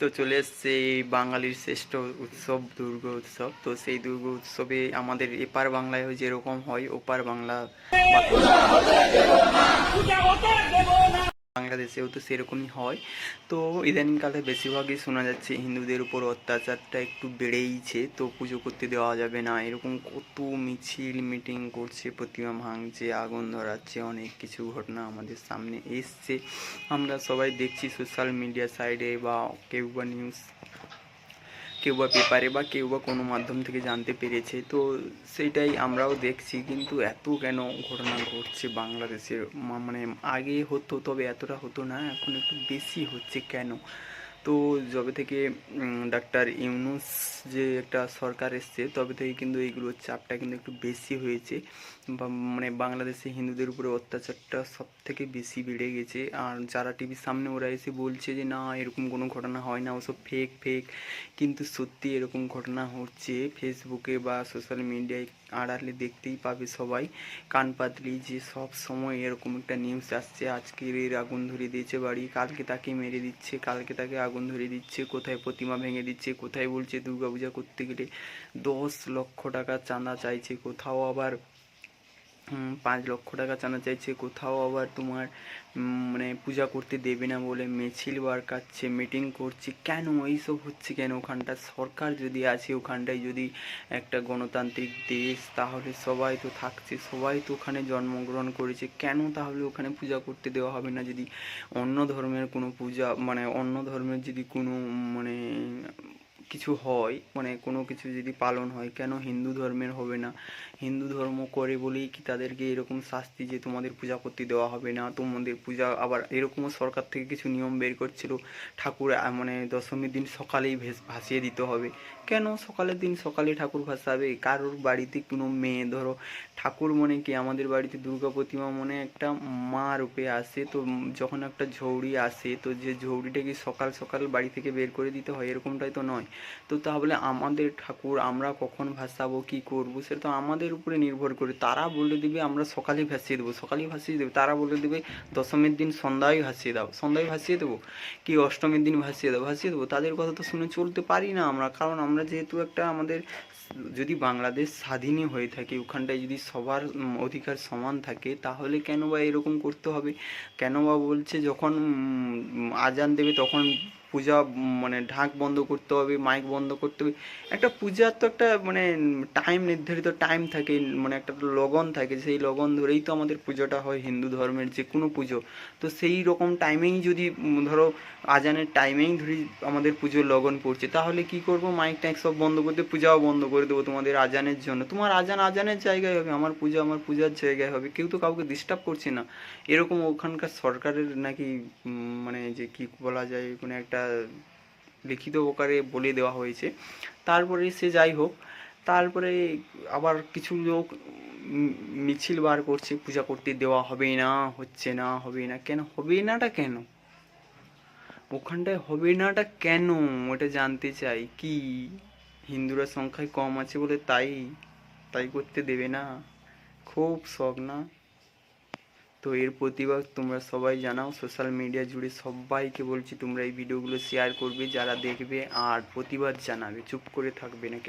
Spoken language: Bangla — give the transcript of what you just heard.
তো চলে এসছে এই বাঙালির শ্রেষ্ঠ উৎসব, দুর্গ উৎসব। তো সেই দুর্গ উৎসবে আমাদের এপার বাংলায় যেরকম হয়, ওপার বাংলা বাংলাদেশেও তো সেরকমই হয়। তো ইদানিংকালে বেশিরভাগই শোনা যাচ্ছে হিন্দুদের উপর অত্যাচারটা একটু বেড়েইছে, তো পুজো করতে দেওয়া যাবে না। এরকম কত মিছিল, মিটিং করছে, প্রতিমা ভাঙছে, আগুন ধরাচ্ছে, অনেক কিছু ঘটনা আমাদের সামনে এসছে। আমরা সবাই দেখছি সোশ্যাল মিডিয়া সাইডে বা কেউ বা নিউজ কেউ বা পেপারে বা কেউ বা কোনো মাধ্যম থেকে জানতে পেরেছে, তো সেইটাই আমরাও দেখছি। কিন্তু এত কেন ঘটনা ঘটছে বাংলাদেশের মানে আগে হতো, তবে এতটা হতো না, এখন একটু বেশি হচ্ছে কেন? তো যবে থেকে ডাক্তার ইউনুস যে একটা সরকার এসছে, তবে থেকে কিন্তু এইগুলোর চাপটা কিন্তু একটু বেশি হয়েছে। বা মানে বাংলাদেশে হিন্দুদের উপরে অত্যাচারটা সব থেকে বেশি বেড়ে গেছে। আর যারা টিভির সামনে ওরা এসে বলছে যে, না, এরকম কোনো ঘটনা হয় না, ওসব ফেক ফেক কিন্তু সত্যি এরকম ঘটনা হচ্ছে ফেসবুকে বা সোশ্যাল মিডিয়ায় আড়ালে দেখতেই পাবে সবাই। কান পাতলি যে সব সময় এরকম একটা নিউজ আসছে, আজকের এর আগুন ধরিয়ে দিয়েছে বাড়ি, কালকে তাকে মেরে দিচ্ছে, কালকে তাকে আগুন ধরিয়ে দিচ্ছে, কোথায় প্রতিমা ভেঙে দিচ্ছে, কোথায় বলছে দুর্গাপূজা করতে গেলে দশ লক্ষ টাকা চাঁদা চাইছে, কোথাও আবার পাঁচ লক্ষ টাকা চাঁদা চাইছে। কোথাও আবার তোমার মানে পূজা করতে দেবে না বলে মিছিল বার কাটছে মিটিং করছে। কেন? এইসব হচ্ছে কেন? ওখানটা সরকার যদি আছে, ওখানটায় যদি একটা গণতান্ত্রিক দেশ, তাহলে সবাই তো থাকছে, সবাই তো ওখানে জন্মগ্রহণ করেছে। কেন তাহলে ওখানে পূজা করতে দেওয়া হবে না? যদি অন্য ধর্মের কোনো পূজা মানে অন্য ধর্মের যদি কোনো মানে কিছু হয় মানে কোনো কিছু যদি পালন হয়, কেন হিন্দু ধর্মের হবে না? হিন্দু ধর্ম করে বলেই কি তাদেরকে এরকম শাস্তি যে তোমাদের পূজা করতে দেওয়া হবে না, তোমাদের পূজা আবার এরকমও সরকার থেকে কিছু নিয়ম বের করছিল, ঠাকুর মানে দশমীর দিন সকালেই ভেস ভাসিয়ে দিতে হবে। কেন সকালের দিন সকালে ঠাকুর ভাসাবে? কারোর বাড়িতে কোনো মেয়ে, ধরো, ঠাকুর মনে কি আমাদের বাড়িতে দুর্গা প্রতিমা মনে একটা মা রূপে আসে, তো যখন একটা ঝৌড়ি আসে, তো যে ঝৌড়িটাকে সকাল সকাল বাড়ি থেকে বের করে দিতে হয়, এরকমটাই তো নয়। তো তাহলে আমাদের ঠাকুর আমরা কখন ভাসাবো, কি করব, সেটা তো আমাদের উপরে নির্ভর করে। তারা বলে দিবে, আমরা সকালে ভাসিয়ে দেবো সকালেই ভাসিয়ে দেবে। তারা বলে দেবে, দশমীর দিন সন্ধ্যায় ভাসিয়ে দাও, সন্ধ্যায় ভাসিয়ে দেবো, কি অষ্টমীর দিন ভাসিয়ে দাও, ভাসিয়ে দেবো। তাদের কথা তো শুনে চলতে পারি না আমরা, কারণ আমরা যেহেতু একটা আমাদের যদি বাংলাদেশ স্বাধীনই হয়ে থাকে, ওখানটায় যদি সবার অধিকার সমান থাকে, তাহলে কেন বা এরকম করতে হবে? কেন বা বলছে যখন আজান দেবে তখন পূজা মানে ঢাক বন্ধ করতে হবে মাইক বন্ধ করতে হবে। একটা পূজার তো একটা মানে টাইম নির্ধারিত টাইম থাকে মানে একটা লগন থাকে। সেই লগন ধরেই তো আমাদের পুজোটা হয় হিন্দু ধর্মের যে কোনো পুজো। তো সেই রকম টাইমেই যদি ধরো, আজানের টাইমেই ধরি আমাদের পুজোর লগন পড়ছে, তাহলে কি করব? মাইক টাইক সব বন্ধ করতে পূজাও বন্ধ করে দেবো তোমাদের আজানের জন্য। তোমার আজান আজানের জায়গায় হবে, আমার পূজা আমার পূজার জায়গায় হবে। কেউ তো কাউকে ডিস্টার্ব করছে না। এরকম ওখানকার সরকারের নাকি মানে যে কি বলা যায় মানে একটা লিখিত প্রকারে বলে দেওয়া হয়েছে। তারপরে সে যাই হোক, তারপরে আবার কিছু লোক মিছিল বার করছে, পূজা করতে দেওয়া হবে না, হচ্ছে না, হবে না, কেন, হবে নাটা কেন? ওখানটায় হবে নাটা কেন? ওটা জানতে চাই। কি? হিন্দুরা সংখ্যায় কম আছে বলে তাই তাই করতে দেবে না? খুব শখ না? তো এর প্রতিবাদ তোমরা সবাই জানাও সোশ্যাল মিডিয়া জুড়ে সবাইকে বলছি তোমরা এই ভিডিওগুলো শেয়ার করবে, যারা দেখবে আর প্রতিবাদ জানাবে চুপ করে থাকবে না।